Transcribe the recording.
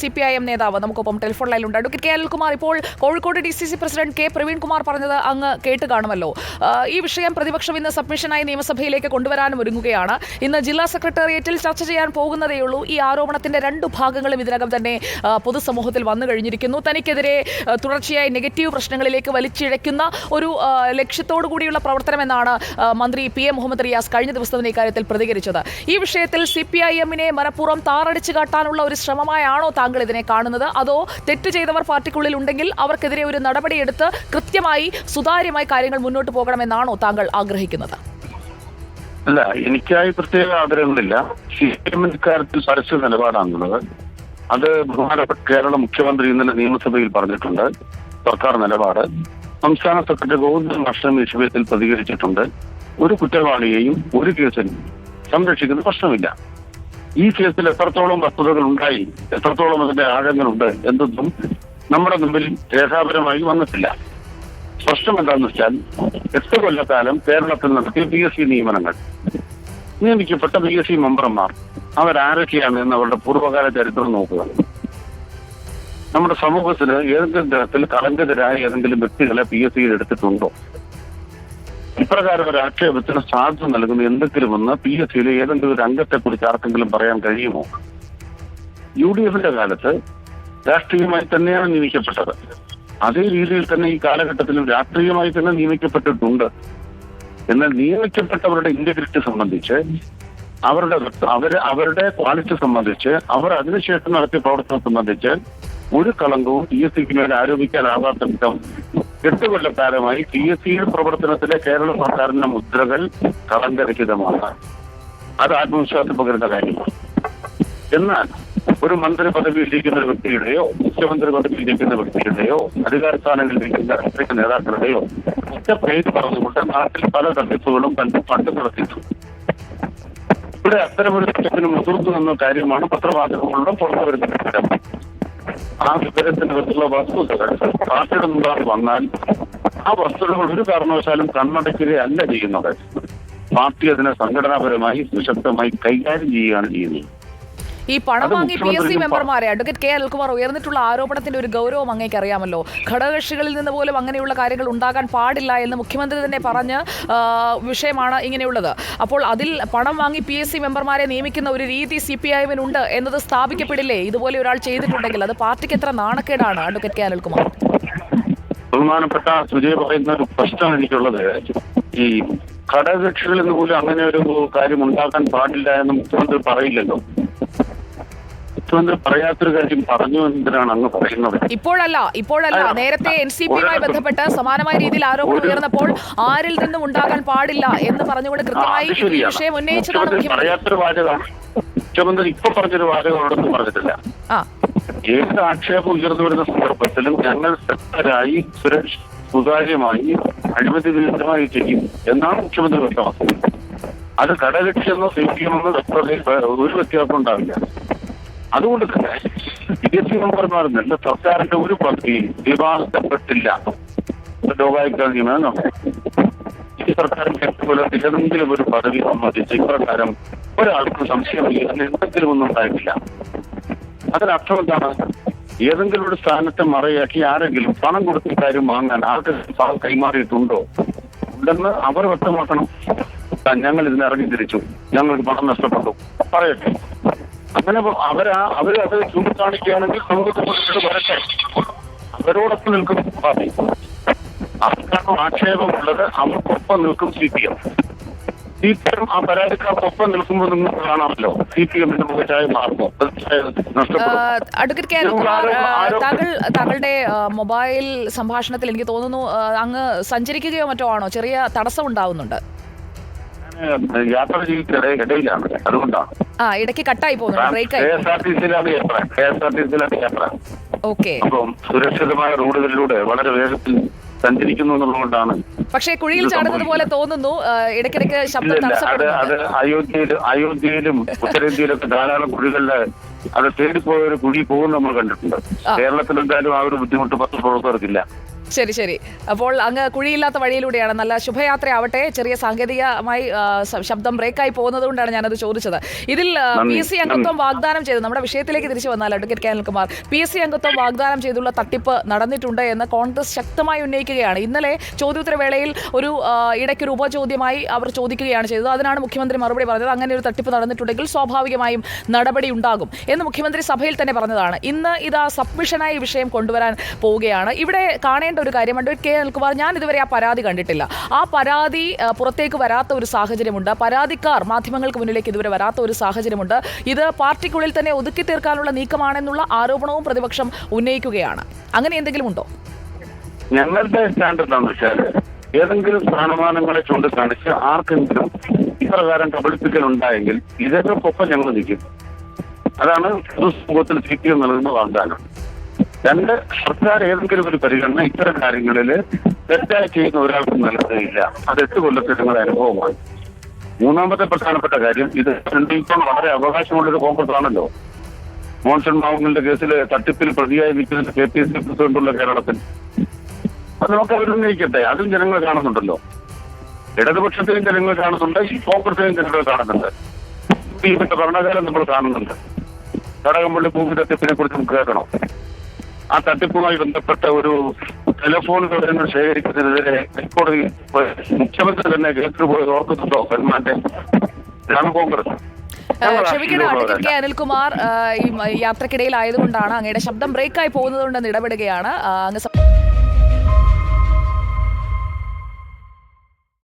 C P I M നേതാവ്. നമുക്കൊപ്പം telephone ലൈനിലുണ്ട്. അഡ്വക്കേറ്റ് കെ അനിൽകുമാർ ഇപ്പോൾ Kozhikode D C C president K Praveen Kumar പറഞ്ഞത് അങ്ങ് കേട്ട് കാണുമല്ലോ. ഈ വിഷയം പ്രതിപക്ഷം ഇന്ന് സബ്മിഷനായി നിയമസഭയിലേക്ക് കൊണ്ടുവരാനും ഒരുങ്ങുകയാണ്. ഇന്ന് ജില്ലാ സെക്രട്ടേറിയറ്റിൽ ചർച്ച ചെയ്യാൻ പോകുന്നതേയുള്ളൂ ഈ ആരോപണത്തിന്റെ രണ്ട് ഭാഗങ്ങളും ഇതിനകം തന്നെ പൊതുസമൂഹത്തിൽ വന്നു കഴിഞ്ഞിരിക്കുന്നു. തനിക്കെതിരെ തുടർച്ചയായി നെഗറ്റീവ് പ്രശ്നങ്ങളിലേക്ക് വലിച്ചിഴയ്ക്കുന്ന ഒരു ലക്ഷ്യത്തോടു കൂടിയുള്ള പ്രവർത്തനമെന്നാണ് മന്ത്രി പി എ മുഹമ്മദ് റിയാസ് കഴിഞ്ഞ ദിവസം ഇക്കാര്യത്തിൽ പ്രതികരിച്ചത്. ഈ വിഷയത്തിൽ സി പി ഐ എമ്മിനെ മനഃപൂർവം താറടിച്ചു കാട്ടാനുള്ള ഒരു ശ്രമമായാണോ താങ്കൾ ഇതിനെ കാണുന്നത്? അതോ തെറ്റ് ചെയ്തവർ പാർട്ടിക്കുള്ളിൽ ഉണ്ടെങ്കിൽ അവർക്കെതിരെ ഒരു നടപടിയെടുത്ത് കൃത്യമായി സുതാര്യമായി കാര്യങ്ങൾ മുന്നോട്ട് പോകണമെന്നാണോ താങ്കൾ ആഗ്രഹിക്കുന്നത്? അല്ല എനിക്കായി പ്രത്യേക ആഗ്രഹങ്ങളില്ല. സി കാര്യത്തിൽ പരസ്യ നിലപാടാണുള്ളത്. അത് ബഹുമാനപ്പെട്ട കേരള മുഖ്യമന്ത്രി ഇന്നലെ നിയമസഭയിൽ പറഞ്ഞിട്ടുണ്ട്. സർക്കാർ നിലപാട്. സംസ്ഥാന സെക്രട്ടറി ഗോവിന്ദൻ ഭക്ഷണം വിഷയത്തിൽ പ്രതികരിച്ചിട്ടുണ്ട്. ഒരു കുറ്റവാളിയെയും ഒരു കേസിനും സംരക്ഷിക്കുന്ന പ്രശ്നമില്ല. ഈ കേസിൽ എത്രത്തോളം വസ്തുതകൾ ഉണ്ടായി എത്രത്തോളം അതിന്റെ ആഴങ്ങളുണ്ട് എന്നതൊന്നും നമ്മുടെ മുമ്പിൽ രേഖാപരമായി വന്നിട്ടില്ല. സ്പഷ്ടം എന്താണെന്ന് വെച്ചാൽ എട്ട് കൊല്ലക്കാലം കേരളത്തിൽ നടത്തിയ പി എസ് സി നിയമനങ്ങൾ. നിയമിക്കപ്പെട്ട പി എസ് സി മെമ്പർമാർ അവരാരൊക്കെയാണ് എന്ന് അവരുടെ പൂർവകാല ചരിത്രം നോക്കുക. നമ്മുടെ സമൂഹത്തിന് ഏതെങ്കിലും തരത്തിൽ കളങ്കതരായ ഏതെങ്കിലും വ്യക്തികളെ പി എസ് സിയിൽ എടുത്തിട്ടുണ്ടോ? ഇപ്രകാരം ഒരു ആക്ഷേപത്തിന് സാധ്യത നൽകുന്ന എന്തെങ്കിലുമെന്ന് പി എസ് സിയിലെ ഏതെങ്കിലും ഒരു അംഗത്തെ കുറിച്ച് ആർക്കെങ്കിലും പറയാൻ കഴിയുമോ? യു ഡി എഫിന്റെ കാലത്ത് രാഷ്ട്രീയമായി തന്നെയാണ് നിയമിക്കപ്പെട്ടത്. അതേ രീതിയിൽ തന്നെ ഈ കാലഘട്ടത്തിലും രാഷ്ട്രീയമായി തന്നെ നിയമിക്കപ്പെട്ടിട്ടുണ്ട്. എന്നാൽ നിയമിക്കപ്പെട്ടവരുടെ ഇന്റഗ്രിറ്റി സംബന്ധിച്ച് അവരുടെ അവർ അവരുടെ ക്വാളിറ്റി സംബന്ധിച്ച് അവർ അതിനുശേഷം നടത്തിയ പ്രവർത്തനം സംബന്ധിച്ച് ഒരു കളങ്കവും പി എസ് സിക്ക് മേലെ ആരോപിക്കാനാവാത്ത വിധം എട്ട് കൊല്ലക്കാലമായി പി എസ് സിയുടെ പ്രവർത്തനത്തിലെ കേരള സർക്കാരിന്റെ മുദ്രകൾ കളങ്കരഹിതമാണ്. അത് ആത്മവിശ്വാസം പകരുന്ന കാര്യമാണ്. എന്നാൽ ഒരു മന്ത്രി പദവി ഇരിക്കുന്ന വ്യക്തിയുടെയോ മുഖ്യമന്ത്രി പദവി ഇരിക്കുന്ന വ്യക്തിയുടെയോ അധികാര സ്ഥാനങ്ങളിൽ ഇരിക്കുന്ന രാഷ്ട്രീയ നേതാക്കളുടെയോ ഒറ്റ പേര് പറഞ്ഞുകൊണ്ട് നാട്ടിൽ പല തട്ടിപ്പുകളും കണ്ടു പണ്ട് നടത്തിയിട്ടുണ്ട്. ഇവിടെ അത്തരമൊരു തട്ടിപ്പിന് മുതിർന്നു എന്ന കാര്യമാണ് പത്രമാധ്യമങ്ങളുടെ പുറത്തു വരുന്ന വിവരം ആ വിവരത്തിനകത്തുള്ള വസ്തുതകൾ പാർട്ടിയുടെ മുമ്പാകെ വന്നാൽ ആ വസ്തുതകൾ ഒരു കാരണവശാലും കണ്ണടയ്ക്കുകയല്ല ചെയ്യുന്നത്. പാർട്ടി അതിനെ സംഘടനാപരമായി സുശക്തമായി കൈകാര്യം ചെയ്യുകയാണ് ചെയ്യുന്നത്. ഈ പണം വാങ്ങി പി എസ് സി മെമ്പർമാരെ അഡ്വക്കേറ്റ് കെ അൽകുമാർ ഉയർന്നിട്ടുള്ള ആരോപണത്തിന്റെ ഒരു ഗൗരവം അങ്ങേക്ക് അറിയാമല്ലോ. ഘടകകക്ഷികളിൽ നിന്ന് പോലും അങ്ങനെയുള്ള കാര്യങ്ങൾ ഉണ്ടാകാൻ പാടില്ല എന്ന് മുഖ്യമന്ത്രി തന്നെ പറഞ്ഞ വിഷയമാണ് ഇങ്ങനെയുള്ളത്. അപ്പോൾ അതിൽ പണം വാങ്ങി പി എസ് സി മെമ്പർമാരെ നിയമിക്കുന്ന ഒരു രീതി സി പി ഐ എമ്മിനുണ്ട് എന്നത് സ്ഥാപിക്കപ്പെടില്ലേ? ഇതുപോലെ ഒരാൾ ചെയ്തിട്ടുണ്ടെങ്കിൽ അത് പാർട്ടിക്ക് എത്ര നാണക്കേടാണ്? അഡ്വക്കേറ്റ് കെ അനിൽകുമാർ ബഹുമാനപ്പെട്ട സുജയ് പറയുന്ന ഒരു പ്രശ്നം എനിക്കുള്ളത്. ഈ ഘടകകക്ഷികളിൽ നിന്ന് പോലും അങ്ങനെ ഒരു കാര്യം ഉണ്ടാക്കാൻ പാടില്ല എന്ന് മുഖ്യമന്ത്രി പറയില്ലല്ലോ. മുഖ്യമന്ത്രി പറയാത്തൊരു കാര്യം പറഞ്ഞു എന്തിനാണ് അങ്ങ് പറയുന്നത്. ഇപ്പോഴല്ല ഇപ്പോഴല്ല. നേരത്തെ എൻ സി പിയുമായി ബന്ധപ്പെട്ട് സമാനമായ രീതിയിൽ ആരോപണം ഉയർന്നപ്പോൾ ആരിൽ നിന്നും ഉണ്ടാകാൻ പാടില്ല എന്ന് പറഞ്ഞുകൊണ്ട് കൃത്യമായി വിഷയം ഉന്നയിച്ചതാണ് പറയാത്തൊരു വാചകമാണ് മുഖ്യമന്ത്രി ഇപ്പൊ പറഞ്ഞൊരു വാചകമാണെന്ന് പറഞ്ഞിട്ടില്ല. ഏത് ആക്ഷേപം ഉയർന്നു വരുന്ന സന്ദർഭത്തിലും ഞങ്ങൾ ശക്തരായി സുരക്ഷ സുതാര്യമായി അഴിമതി വിരുദ്ധമായി ചെയ്യും എന്നാണ് മുഖ്യമന്ത്രി വ്യക്തമാക്കുന്നത്. അത് കടകക്ഷി എന്നോ സി പി എം എന്നോ ഒരു വ്യത്യാസം ഉണ്ടാവില്ല. അതുകൊണ്ട് തന്നെ പി എസ് സർക്കാരിന്റെ ഒരു പദ്ധതിയും വിവാദപ്പെട്ടില്ല. ലോകായുക്ത ഈ സർക്കാരിന്റെ പോലെ ഏതെങ്കിലും ഒരു പദവി സംബന്ധിച്ച് ഇപ്രകാരം ഒരാൾക്കും സംശയമില്ല എന്തെങ്കിലും ഒന്നും ഉണ്ടായിട്ടില്ല. അതിനർത്ഥം എന്താണ്? ഏതെങ്കിലും ഒരു സ്ഥാനത്തെ മറയാക്കി ആരെങ്കിലും പണം കൊടുത്ത കാര്യം വാങ്ങാൻ ആർക്ക് പണം കൈമാറിയിട്ടുണ്ടോ? ഉണ്ടെന്ന് അവർ വ്യക്തമാക്കണം. "ആ, ഞങ്ങൾ ഇതിന് ഇറങ്ങി തിരിച്ചു. ഞങ്ങൾക്ക് പണം നഷ്ടപ്പെട്ടു. പറയട്ടെ. അങ്ങനെ അവരാ അവർ അത് ചൂണ്ടിക്കാണിക്കുകയാണെങ്കിൽ സമൂഹത്തിൽ വരട്ടെ. അവരോടൊപ്പം നിൽക്കും പാർട്ടി. അവർക്കാണ് ആക്ഷേപമുള്ളത്. അവർക്കൊപ്പം നിൽക്കും C P M. C P M ആ പരാതിക്കാർക്കൊപ്പം നിൽക്കുമ്പോൾ നിങ്ങൾ കാണാമല്ലോ. സി പി എമ്മിന്റെ മുഖച്ചായ മാറുമോ തങ്ങളുടെ അഡ്വക്കേറ്റ് താങ്കൾ താങ്കളുടെ മൊബൈൽ സംഭാഷണത്തിൽ എനിക്ക് തോന്നുന്നു അങ്ങ് സഞ്ചരിക്കുകയോ മറ്റോ ആണോ? ചെറിയ തടസ്സം ഉണ്ടാവുന്നുണ്ട്. യാത്ര ചെയ്തിട്ട് ഇടയിലാണ്. അതുകൊണ്ടാണ്. ആ ഇടയ്ക്ക് കട്ടായി പോകുന്നുണ്ട്. ബ്രേക്ക് കെ ആയി. എസ് ആർ ടി സിയിലാണ് യാത്ര. കെ എസ് ആർ ടി സിയിലാണ് യാത്ര. ഓക്കെ. അപ്പം സുരക്ഷിതമായ റോഡുകളിലൂടെ വളരെ വേഗത്തിൽ സഞ്ചരിക്കുന്നു എന്നുള്ളതുകൊണ്ടാണ് പക്ഷേ കുഴിയിൽ ചാടുന്നത് പോലെ തോന്നുന്നു. ആ, ഇടയ്ക്കിടയ്ക്ക് ശബ്ദം ഇല്ലില്ല അത് അത് തടസ്സപ്പെടുന്നുണ്ട് അയോധ്യയിലും അയോധ്യയിലും ഉത്തരേന്ത്യയിലൊക്കെ ധാരാളം കുഴികളിൽ അത് തേടിപ്പോയ ഒരു കുഴി പോകും നമ്മൾ കണ്ടിട്ടുണ്ട്. ആ. കേരളത്തിൽ എന്തായാലും ആ ഒരു ബുദ്ധിമുട്ട് പത്ത് പ്രവർത്തകർക്കില്ല. ശരി ശരി. അപ്പോൾ അങ്ങ് കുഴിയില്ലാത്ത വഴിയിലൂടെയാണ്. നല്ല ശുഭയാത്രയാവട്ടെ. ചെറിയ സാങ്കേതികമായി ശബ്ദം ബ്രേക്കായി പോകുന്നത് കൊണ്ടാണ് ഞാനത് ചോദിച്ചത്. ഇതിൽ പി. എസ് സി അംഗത്വം വാഗ്ദാനം ചെയ്തു. നമ്മുടെ വിഷയത്തിലേക്ക് തിരിച്ചു വന്നാൽ advocate K. Anilkumar P. S C. അംഗത്വം വാഗ്ദാനം ചെയ്തുള്ള തട്ടിപ്പ് നടന്നിട്ടുണ്ട് എന്ന് കോൺഗ്രസ് ശക്തമായി ഉന്നയിക്കുകയാണ്. ഇന്നലെ ചോദ്യോത്തരവേളയിൽ ഒരു ഇടയ്ക്കൊരു ഉപചോദ്യമായി അവർ ചോദിക്കുകയാണ് ചെയ്തത്. അതിനാണ് മുഖ്യമന്ത്രി മറുപടി പറഞ്ഞത്. അങ്ങനെ ഒരു തട്ടിപ്പ് നടന്നിട്ടുണ്ടെങ്കിൽ സ്വാഭാവികമായും നടപടി ഉണ്ടാകും എന്ന് മുഖ്യമന്ത്രി സഭയിൽ തന്നെ പറഞ്ഞതാണ്. ഇന്ന് ഇതാ സബ്മിഷനായി വിഷയം കൊണ്ടുവരാൻ പോവുകയാണ്. ഇവിടെ കാണേണ്ട ഒരു കാര്യമുണ്ട് കെ അനിൽകുമാർ ഞാൻ ഇതുവരെ ആ പരാതി കണ്ടിട്ടില്ല. ആ പരാതി പുറത്തേക്ക് വരാത്ത ഒരു സാഹചര്യമുണ്ട്. പരാതിക്കാർ മാധ്യമങ്ങൾക്ക് മുന്നിലേക്ക് ഇതുവരെ വരാത്ത ഒരു സാഹചര്യമുണ്ട്. ഇത് പാർട്ടിക്കുള്ളിൽ തന്നെ ഒതുക്കി തീർക്കാനുള്ള നീക്കമാണെന്നുള്ള ആരോപണവും പ്രതിപക്ഷം ഉന്നയിക്കുകയാണ്. അങ്ങനെ എന്തെങ്കിലും ഉണ്ടോ? ഞങ്ങളുടെ സ്റ്റാൻഡ് എന്താണെന്ന് വെച്ചാൽ ഏതെങ്കിലും സ്ഥാനമാനങ്ങളെ ചൂണ്ടിക്കാണിച്ച് ആർക്കെങ്കിലും ഇപ്രകാരം കബളിപ്പിക്കൽ ഉണ്ടായെങ്കിൽ ഇതൊക്കെ ഒപ്പം ഞങ്ങൾ നിൽക്കും. അതാണ് പൊതുസമൂഹത്തിൽ സി നൽകുന്ന വാഗ്ദാനം. രണ്ട് സർക്കാർ ഏതെങ്കിലും ഒരു പരിഗണന ഇത്തരം കാര്യങ്ങളിൽ തെറ്റായി ചെയ്യുന്ന ഒരാൾക്കും നൽകുകയില്ല അത് എട്ട് കൊല്ലത്തിൽ നിങ്ങളുടെ അനുഭവമാണ്. മൂന്നാമത്തെ പ്രധാനപ്പെട്ട കാര്യം ഇത് ഇപ്പോൾ വളരെ അവകാശമുള്ളൊരു കോൺഗ്രസ് ആണല്ലോ മോൺസൺ മാവുങ്ങളുടെ കേസിൽ തട്ടിപ്പിൽ പ്രതിയായി നിൽക്കുന്ന കെ പി സി പ്രസിഡന്റുള്ള കേരളത്തിൽ. അത് നമുക്ക് അഭിനന്ദിക്കട്ടെ അതും ജനങ്ങൾ കാണുന്നുണ്ടല്ലോ. ഇടതുപക്ഷത്തെയും ജനങ്ങൾ കാണുന്നുണ്ട് ഈ കോൺഗ്രസിനെയും ജനങ്ങൾ കാണുന്നുണ്ട്. ഭരണകാലം നമ്മൾ കാണുന്നുണ്ട്. കടകംപള്ളി ഭൂമി തട്ടിപ്പിനെ കുറിച്ച് നമുക്ക് കേൾക്കണം. ആ തട്ടിപ്പുമായി ബന്ധപ്പെട്ട ഒരു ടെലിഫോൺ വിവരങ്ങൾ ശേഖരിക്കുന്നതിനെതിരെ ഹൈക്കോടതി മുഖ്യമന്ത്രി തന്നെ കേസിൽ പോയത് ഓർക്കുന്നുണ്ടോ സൽമാന്റെ ഇതാണ് കോൺഗ്രസ്. ക്ഷമിക്കണം അഡ്വക്കേറ്റ് കെ അനിൽകുമാർ ഈ യാത്രക്കിടയിൽ ആയതുകൊണ്ടാണ് അങ്ങയുടെ ശബ്ദം ബ്രേക്കായി പോകുന്നതുകൊണ്ടെന്ന് ഇടപെടുകയാണ്. അങ്ങ്